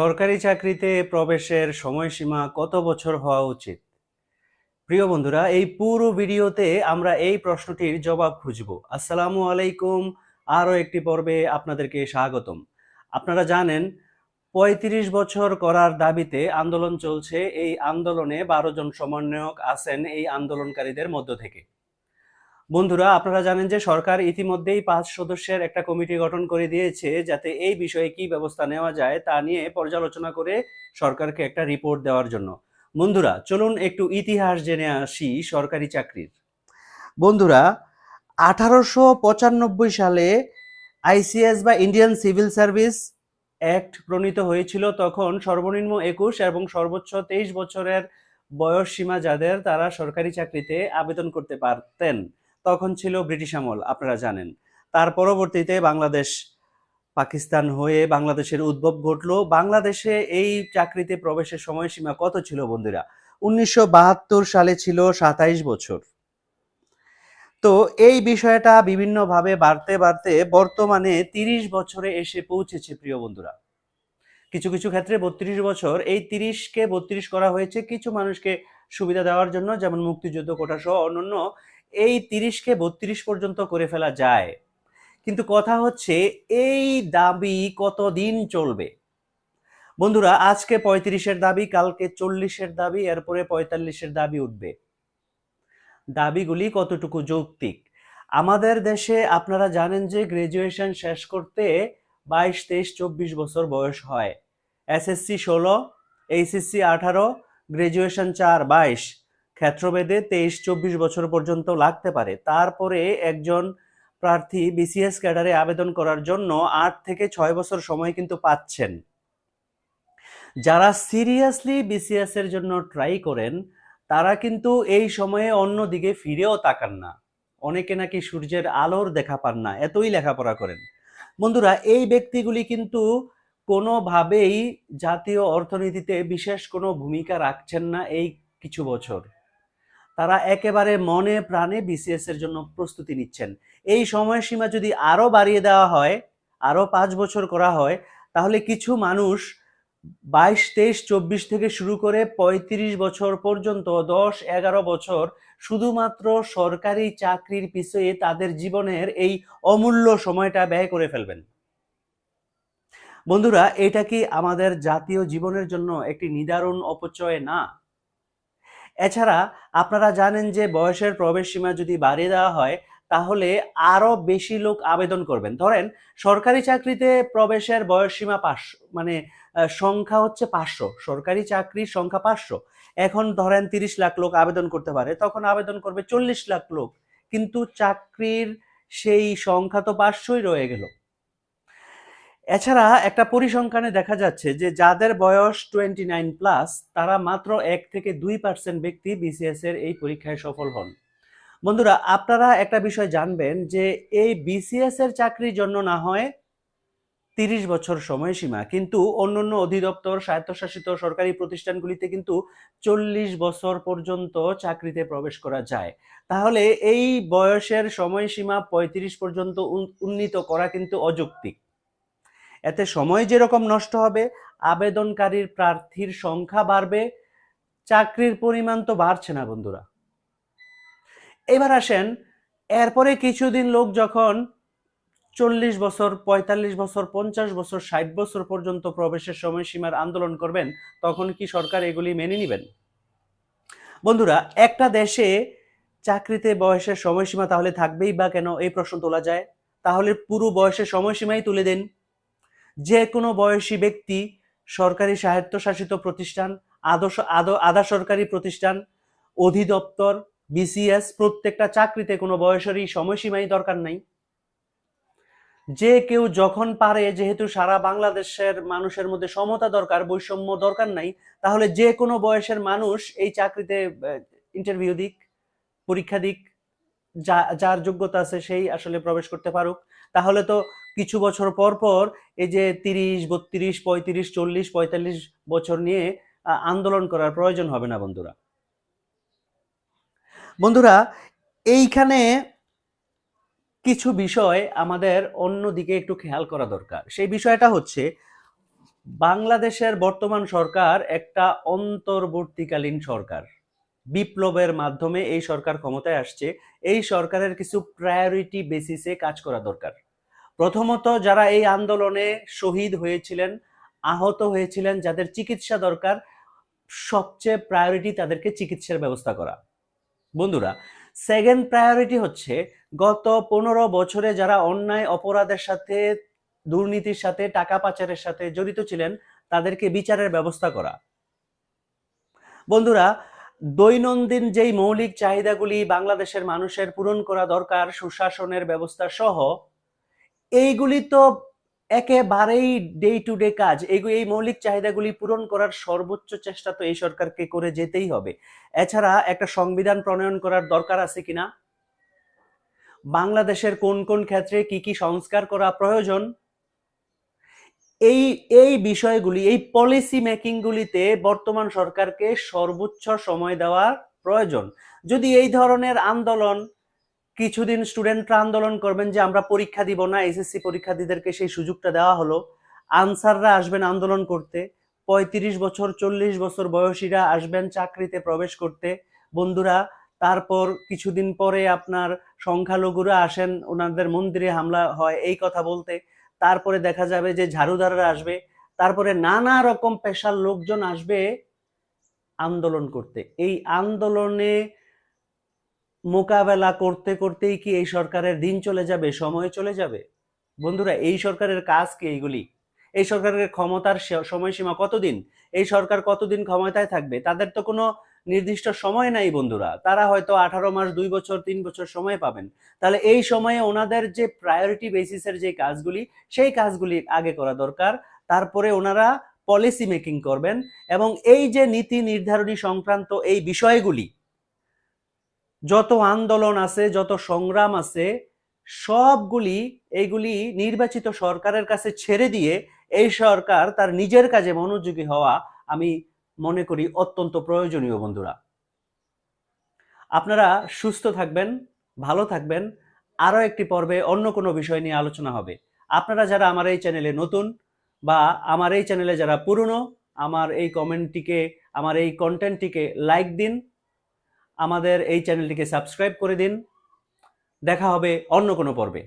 সরকারি চাকরিতে প্রবেশের সময়সীমা কত বছর হওয়া উচিত? প্রিয় বন্ধুরা, এই পুরো ভিডিওতে আমরা এই প্রশ্নটির জবাব খুঁজব। আসসালামু আলাইকুম, আরও একটি পর্বে আপনাদেরকে স্বাগতম। আপনারা জানেন, পঁয়ত্রিশ বছর করার দাবিতে আন্দোলন চলছে। এই আন্দোলনে বারো জন সমন্বয়ক আছেন এই আন্দোলনকারীদের মধ্য থেকে। বন্ধুরা, আপনারা জানেন যে সরকার ইতিমধ্যেই পাঁচ সদস্যের একটা কমিটি গঠন করে দিয়েছে যাতে এই বিষয়ে কি ব্যবস্থা নেওয়া যায় তা নিয়ে পর্যালোচনা করে সরকারকে একটা রিপোর্ট দেওয়ার জন্য। বন্ধুরা, চলুন একটু ইতিহাস জেনে আসি সরকারি চাকরির। বন্ধুরা, আঠারোশো পঁচানব্বই সালে আইসিএস বা ইন্ডিয়ান সিভিল সার্ভিস অ্যাক্ট প্রণীত হয়েছিল। তখন সর্বনিম্ন একুশ এবং সর্বোচ্চ তেইশ বছরের বয়স সীমা যাদের, তারা সরকারি চাকরিতে আবেদন করতে পারতেন। তখন ছিল ব্রিটিশ আমল, আপনারা জানেন। তার পরবর্তীতে বাংলাদেশ পাকিস্তান হয়ে বাংলাদেশের উদ্ভব ঘটলো। বাংলাদেশে এই চাকরিতে প্রবেশের সময়সীমা কত ছিল বন্ধুরা? উনিশশো বাহাত্তর সালে ছিল সাতাইশ বছর। তো এই বিষয়টা বিভিন্নভাবে বাড়তে বাড়তে বর্তমানে তিরিশ বছরে এসে পৌঁছেছে, প্রিয় বন্ধুরা। কিছু কিছু ক্ষেত্রে বত্রিশ বছর, এই তিরিশকে বত্রিশ করা হয়েছে। কিছু মানুষকে সুবিধা দেওয়ার জন্য, যেমন মুক্তিযুদ্ধ কোটা সহ অন্যান্য এই তিরিশকে বত্রিশ পর্যন্ত করে ফেলা যায়। কিন্তু কথা হচ্ছে, এই দাবি কতদিন চলবে? বন্ধুরা, আজকে পঁয়ত্রিশের দাবি, কালকে চল্লিশের দাবি, এরপরে পঁয়তাল্লিশের দাবি উঠবে। দাবিগুলি কতটুকু যৌক্তিক? আমাদের দেশে আপনারা জানেন যে গ্রাজুয়েশন শেষ করতে বাইশ, তেইশ, চব্বিশ বছর বয়স হয়। এসএসসি ষোলো, এইচএসসি আঠারো, গ্রাজুয়েশন চার, বাইশ। ক্ষেত্রভেদে তেইশ, চব্বিশ বছর পর্যন্ত লাগতে পারে। তারপরে একজন প্রার্থী বিসিএস ক্যাডারে আবেদন করার জন্য আট থেকে ছয় বছর সময় কিন্তু পাচ্ছেন। যারা সিরিয়াসলি বিসিএস এর জন্য ট্রাই করেন, তারা কিন্তু এই সময়ে অন্য দিকে ফিরেও তাকান না। অনেকে নাকি সূর্যের আলোর দেখা পান না, এতই লেখাপড়া করেন। বন্ধুরা, এই ব্যক্তিগুলি কিন্তু কোনোভাবেই জাতীয় অর্থনীতিতে বিশেষ কোনো ভূমিকা রাখছেন না এই কিছু বছর। তারা একেবারে মনে প্রাণে বিসিএস এর জন্য প্রস্তুতি নিচ্ছেন। এই সময়সীমা যদি আরও বাড়িয়ে দেওয়া হয়, আরও পাঁচ বছর করা হয়, তাহলে কিছু মানুষ বাইশ, তেইশ, চব্বিশ থেকে শুরু করে পঁয়ত্রিশ বছর পর্যন্ত, দশ, এগারো বছর শুধুমাত্র সরকারি চাকরির পিছিয়ে তাদের জীবনের এই অমূল্য সময়টা ব্যয় করে ফেলবেন। বন্ধুরা, এটা কি আমাদের জাতীয় জীবনের জন্য একটি নিদারুণ অপচয়? না। এছাড়া আপনারা জানেন যে বয়সের প্রবেশ সীমা যদি বাড়িয়ে দেওয়া হয়, তাহলে আরও বেশি লোক আবেদন করবেন। ধরেন, সরকারি চাকরিতে প্রবেশের বয়স সীমা পাঁচশো মানে সংখ্যা হচ্ছে পাঁচশো। সরকারি চাকরির সংখ্যা পাঁচশো। এখন ধরেন তিরিশ লাখ লোক আবেদন করতে পারে, তখন আবেদন করবে চল্লিশ লাখ লোক। কিন্তু চাকরির সেই সংখ্যা তো পাঁচশোই রয়ে গেল। এছাড়া একটা পরিসংখ্যানে দেখা যাচ্ছে যে যাদের বয়স টোয়েন্টি নাইন প্লাস তারা মাত্র এক থেকে দুই পার্সেন্ট ব্যক্তি বিসিএস এর এই পরীক্ষায় সফল হন। বন্ধুরা, আপনারা একটা বিষয় জানবেন যে এই বিসিএস এর চাকরির জন্য না হয় তিরিশ বছর সময়সীমা, কিন্তু অন্যান্য অধিদপ্তর, স্বায়ত্তশাসিত সরকারি প্রতিষ্ঠানগুলিতে কিন্তু চল্লিশ বছর পর্যন্ত চাকরিতে প্রবেশ করা যায়। তাহলে এই বয়সের সময়সীমা পঁয়ত্রিশ পর্যন্ত উন- উন্নীত করা কিন্তু অযৌক্তিক। এতে সময় যেরকম নষ্ট হবে, আবেদনকারীর প্রার্থীর সংখ্যা বাড়বে, চাকরির পরিমাণ তো বাড়ছে না বন্ধুরা। এবার আসেন, এরপরে কিছুদিন লোক যখন চল্লিশ বছর, পঁয়তাল্লিশ বছর, পঞ্চাশ বছর, ষাট বছর পর্যন্ত প্রবেশের সময়সীমার আন্দোলন করবেন, তখন কি সরকার এগুলি মেনে নেবেন? বন্ধুরা, একটা দেশে চাকরিতে বয়সের সময়সীমা তাহলে থাকবেই বা কেন? এই প্রশ্ন তোলা যায়। তাহলে পুরো বয়সের সময়সীমাই তুলে দিন। যে কোনো বয়সী ব্যক্তি সরকারি স্বায়ত্তশাসিত প্রতিষ্ঠান, আদর্শ আদ- আধা সরকারি প্রতিষ্ঠান, অধিদপ্তর, বিসিএস, প্রত্যেকটা চাকরিতে কোনো বয়সেরই সময়সীমাই দরকার নাই। যে কেউ যখন পারে, যেহেতু সারা বাংলাদেশের মানুষের মধ্যে সমতা দরকার, বৈষম্য দরকার নাই, তাহলে যে কোনো বয়সের মানুষ এই চাকরিতে ইন্টারভিউ দিক, পরীক্ষা দিক, যা, যার যোগ্যতা আছে সেই আসলে প্রবেশ করতে পারুক। তাহলে তো কিছু বছর পর পর এই যে তিরিশ, বত্রিশ, পঁয়ত্রিশ, চল্লিশ, পঁয়তাল্লিশ বছর নিয়ে আন্দোলন করার প্রয়োজন হবে না বন্ধুরা। বন্ধুরা, এইখানে কিছু বিষয় আমাদের অন্যদিকে একটু খেয়াল করা দরকার। সেই বিষয়টা হচ্ছে, বাংলাদেশের বর্তমান সরকার একটা অন্তর্বর্তীকালীন সরকার। বিপ্লবের মাধ্যমে এই সরকার ক্ষমতায় আসছে। এই সরকারের কিছু প্রায়োরিটি বেসিসে কাজ করা দরকার। প্রথমত যারা এই আন্দোলনে শহীদ হয়েছিলেন, আহত হয়েছিলেন, যাদের চিকিৎসা দরকার, সবচেয়ে প্রায়োরিটি তাদেরকে চিকিৎসার ব্যবস্থা করা। বন্ধুরা সেকেন্ড প্রায়োরিটি হচ্ছে গত পনেরো বছরে যারা অন্যায় অপরাধের সাথে, দুর্নীতির সাথে, টাকা পাচারের সাথে জড়িত ছিলেন, তাদেরকে বিচারের ব্যবস্থা করা। বন্ধুরা, দৈনন্দিন যেই মৌলিক চাহিদাগুলি বাংলাদেশের মানুষের পূরণ করা দরকার, সুশাসনের ব্যবস্থা সহ এইগুলি তো একেবারেই ডে টু ডে কাজ। এইগুলি এই মৌলিক চাহিদাগুলি পূরণ করার সর্বোচ্চ চেষ্টা তো এই সরকারকে করে যেতেই হবে। এছাড়া একটা সংবিধান প্রণয়ন করার দরকার আছে কিনা বাংলাদেশের কোন কোন ক্ষেত্রে কি কি সংস্কার করা প্রয়োজন? এই এই বিষয়গুলি, এই পলিসি মেকিংগুলিতে বর্তমান সরকারকে সর্বোচ্চ সময় দেওয়ার প্রয়োজন। যদি এই ধরনের আন্দোলন কিছুদিন স্টুডেন্টরা আন্দোলন করবেন যে আমরা পরীক্ষা দিব না, এসএসসি পরীক্ষার্থীদেরকে সেই সুযোগটা দেওয়া হলো। আনসাররা আসবেন আন্দোলন করতে, পঁয়ত্রিশ বছর, চল্লিশ বছর বয়সীরা আসবেন চাকরিতে প্রবেশ করতে। বন্ধুরা, তারপর কিছুদিন পরে আপনার সংখ্যালঘুরা আসেন, ওনাদের মন্দিরে হামলা হয় এই কথা বলতে। তারপরে দেখা যাবে যে ঝাড়ুদাররা আসবে, তারপরে নানা রকম পেশার লোকজন আসবে আন্দোলন করতে। এই আন্দোলনে মোকাবেলা করতে করতেই কি এই সরকারের দিন চলে যাবে, সময় চলে যাবে? বন্ধুরা, এই সরকারের কাজ কি এইগুলি? এই সরকারের ক্ষমতার সময়সীমা কতদিন? এই সরকার কতদিন ক্ষমতায় থাকবে? তাদের তো কোনো নির্দিষ্ট সময় নাই বন্ধুরা। তারা হয়তো আঠারো মাস, দুই বছর, তিন বছর সময় পাবেন। তাহলে এই সময়ে ওনাদের যে প্রায়োরিটি বেসিসের যে কাজগুলি, সেই কাজগুলি আগে করা দরকার। তারপরে ওনারা পলিসি মেকিং করবেন এবং এই যে নীতি নির্ধারণী সংক্রান্ত এই বিষয়গুলি যত আন্দোলন আছে, যত সংগ্রাম আছে, সবগুলি এইগুলি নির্বাচিত সরকারের কাছে ছেড়ে দিয়ে এই সরকার তার নিজের কাজে মনোযোগী হওয়া আমি মনে করি অত্যন্ত প্রয়োজনীয়, বন্ধুরা। আপনারা সুস্থ থাকবেন, ভালো থাকবেন। আরও একটি পর্বে অন্য কোনো বিষয় নিয়ে আলোচনা হবে। আপনারা যারা আমার এই চ্যানেলে নতুন বা আমার এই চ্যানেলে যারা পুরনো, আমার এই কমেন্টটিকে, আমার এই কন্টেন্টটিকে লাইক দিন। আমাদের এই চ্যানেলটিকে সাবস্ক্রাইব করে দিন। দেখা হবে অন্য কোনো পর্বে।